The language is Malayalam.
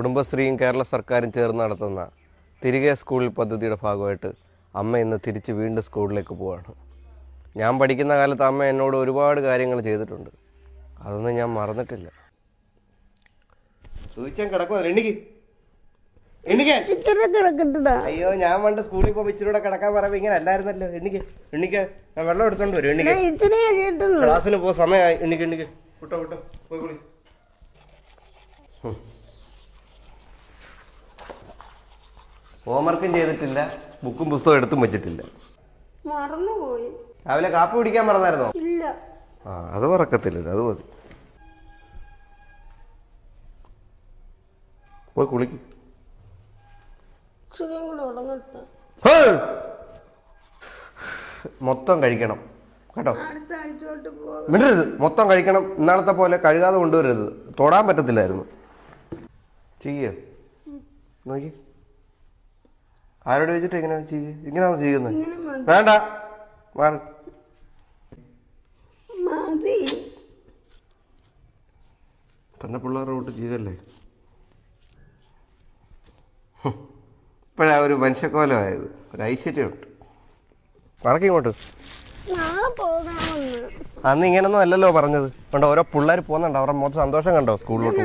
കുടുംബശ്രീയും കേരള സർക്കാരും ചേർന്ന് നടത്തുന്ന തിരികെ സ്കൂളിൽ പദ്ധതിയുടെ ഭാഗമായിട്ട് അമ്മ ഇന്ന് തിരിച്ച് വീണ്ടും സ്കൂളിലേക്ക് പോവാണ്. ഞാൻ പഠിക്കുന്ന കാലത്ത് അമ്മ എന്നോട് ഒരുപാട് കാര്യങ്ങൾ ചെയ്തിട്ടുണ്ട്. അതൊന്നും ഞാൻ മറന്നിട്ടില്ല. ചോദിച്ചാൽ കിടക്കുവാ എണ്ണിക്ക്. അയ്യോ ഞാൻ പണ്ട് സ്കൂളിൽ പോകുമ്പോൾ ഇച്ചിരൂടെ കിടക്കാൻ പറയുമ്പോൾ ഇങ്ങനെ അല്ലായിരുന്നല്ലോ. എണ്ണിക്ക് എണ്ണിക്ക്. ഞാൻ വെള്ളം എടുത്തോണ്ട് വരും എണ്ണിക്ക്. ക്ലാസ്സിന് പോ സമയമായി. എണ്ണിക്ക് എണ്ണിക്ക്. വിട്ടോ വിട്ടോ. പോയി കുളി. ഹോംവർക്കും ചെയ്തിട്ടില്ല ബുക്കും പുസ്തകം എടുത്തും വെച്ചിട്ടില്ല. മറന്നുപോയി. രാവിലെ കാപ്പി കുടിക്കാൻ മറന്നായിരുന്നോ? ഇല്ല. ആ അത് മറക്കത്തില്ല അത് മതി. പോയി കുളിക്ക്! മൊത്തം കഴിക്കണം കേട്ടോ? മിണ്ടരുത് മൊത്തം കഴിക്കണം. ഇന്നാളത്തെ പോലെ കഴുകാതെ കൊണ്ടുവരരുത്. തൊടാൻ പറ്റത്തില്ലായിരുന്നു. ചെയ്യോ. നോക്കി. ആരോട് ചോദിച്ചിട്ട് ഇങ്ങനെ ഇങ്ങനെയാണ് ചെയ്യുന്നത്? വേണ്ട. മാറി. പെണ്ണ പിള്ളേരുടെ കൂട്ട് ചെയ്തല്ലേ? ഇപ്പോഴാ ഒരു മനുഷ്യക്കോലമായത്. ഒരു ഐശ്വര്യമുണ്ട്. വടക്കി ഇങ്ങോട്ട്. അന്ന് ഇങ്ങനൊന്നും അല്ലല്ലോ പറഞ്ഞത്. കണ്ടോ ഓരോ പിള്ളേർ പോകുന്നുണ്ട്. അവരുടെ മൊത്തം സന്തോഷം കണ്ടോ സ്കൂളിലോട്ട്